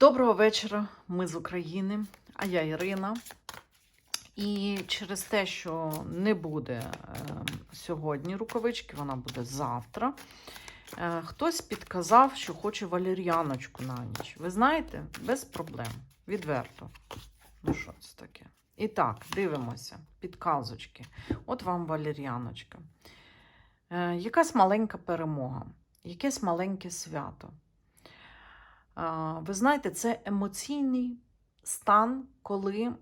Доброго вечора, ми з України, а я Ірина. І через те, що не буде е, сьогодні рукавички, вона буде завтра. е, Хтось підказав, що хоче валер'яночку на ніч. Ви знаєте, без проблем. Відверто. Ну, що це таке? І так, дивимося. Підказочки. От вам валер'яночка. Е, якась маленька перемога, якесь маленьке свято. Ви знаєте, це емоційний стан, коли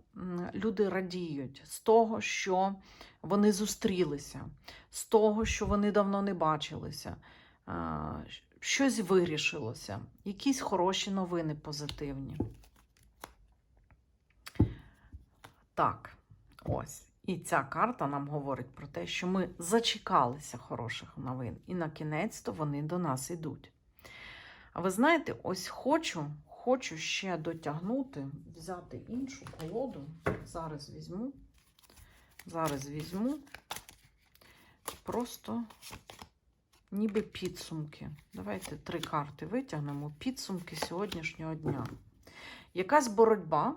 люди радіють з того, що вони зустрілися, з того, що вони давно не бачилися, щось вирішилося, якісь хороші новини позитивні. Так, ось. І ця карта нам говорить про те, що ми зачекалися хороших новин, і на кінець то вони до нас йдуть. А ви знаєте, ось хочу, хочу ще дотягнути, взяти іншу колоду. Зараз візьму. Зараз візьму. Просто ніби підсумки. Давайте три карти витягнемо. Підсумки сьогоднішнього дня. Якась боротьба.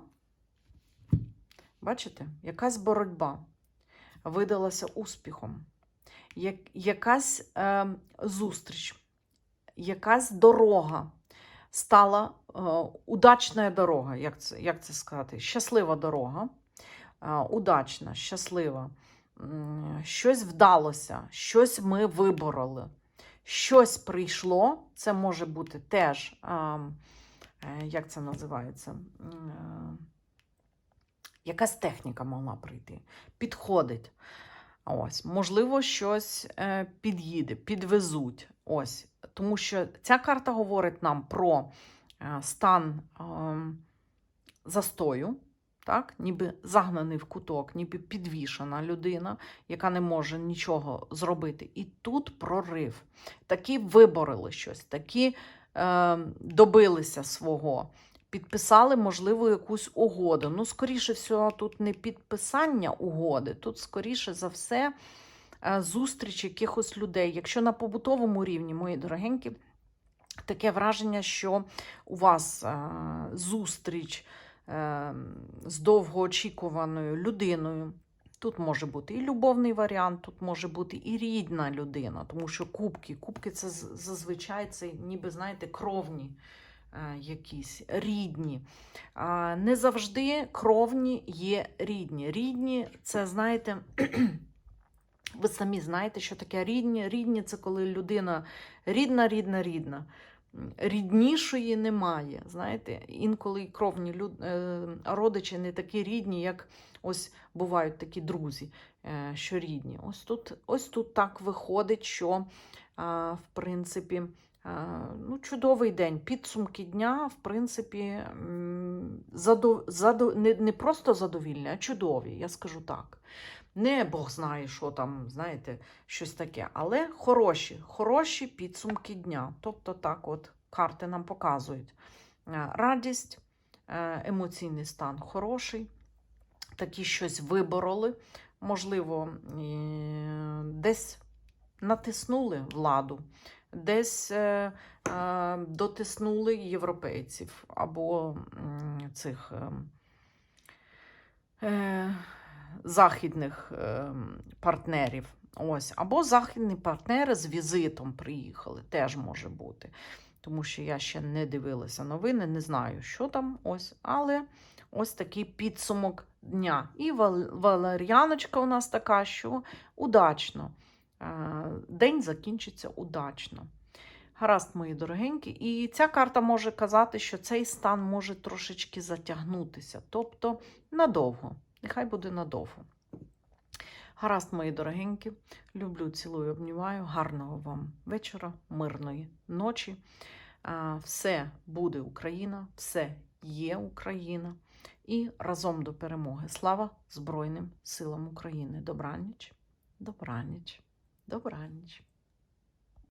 Бачите? Якась боротьба видалася успіхом. Як, якась е, зустріч якась дорога стала е, удачна дорога, як це, як це сказати? Щаслива дорога, е, удачна, щаслива. Щось вдалося, щось ми вибороли, щось прийшло. Це може бути теж, е, як це називається? Якась техніка могла прийти, підходить. Ось, можливо, щось е, під'їде, підвезуть. Ось, тому що ця карта говорить нам про е, стан е, застою, так? ніби загнаний в куток, ніби підвішена людина, яка не може нічого зробити. І тут прорив. Такі виборили щось, такі е, добилися свого. Підписали, можливо, якусь угоду. Ну, скоріше всього, тут не підписання угоди, тут, скоріше за все, е, зустріч якихось людей. Якщо на побутовому рівні, мої дорогенькі, таке враження, що у вас е, зустріч е, з довгоочікуваною людиною. Тут може бути і любовний варіант, тут може бути і рідна людина, тому що кубки, кубки це зазвичай це ніби, знаєте, кровні якісь рідні. Не завжди кровні є рідні. Рідні це, знаєте, ви самі знаєте, що таке рідні. Рідні це коли людина рідна, рідна, рідна. Ріднішої немає. Знаєте, інколи кровні люд... е, родичі не такі рідні, як ось бувають такі друзі, е, що рідні. Ось тут, ось тут так виходить, що в принципі. Е, Ну, чудовий день. Підсумки дня, в принципі, задов... задов... не, не просто задовільні, а чудові, я скажу так. Не Бог знає, що там, знаєте, щось таке, але хороші, хороші підсумки дня. Тобто, так, от карти нам показують. Е, Радість, е, емоційний стан хороший, такі щось вибороли, можливо, десь натиснули владу десь е, е, дотиснули європейців або цих е, е, західних е, партнерів. Ось, або західні партнери з візитом приїхали, теж може бути. Тому що я ще не дивилася новини, не знаю, що там ось, але ось такий підсумок дня. І вал- валер'яночка у нас така, що удачно. Е, День закінчиться удачно. Гаразд, мої дорогенькі. І ця карта може казати, що цей стан може трошечки затягнутися, тобто надовго. Нехай буде надовго. Гаразд, мої дорогенькі. Люблю, цілую, обнімаю. Гарного вам вечора, мирної ночі. Все буде Україна, все є Україна. І разом до перемоги. Слава Збройним силам України. Добраніч, добраніч, добраніч.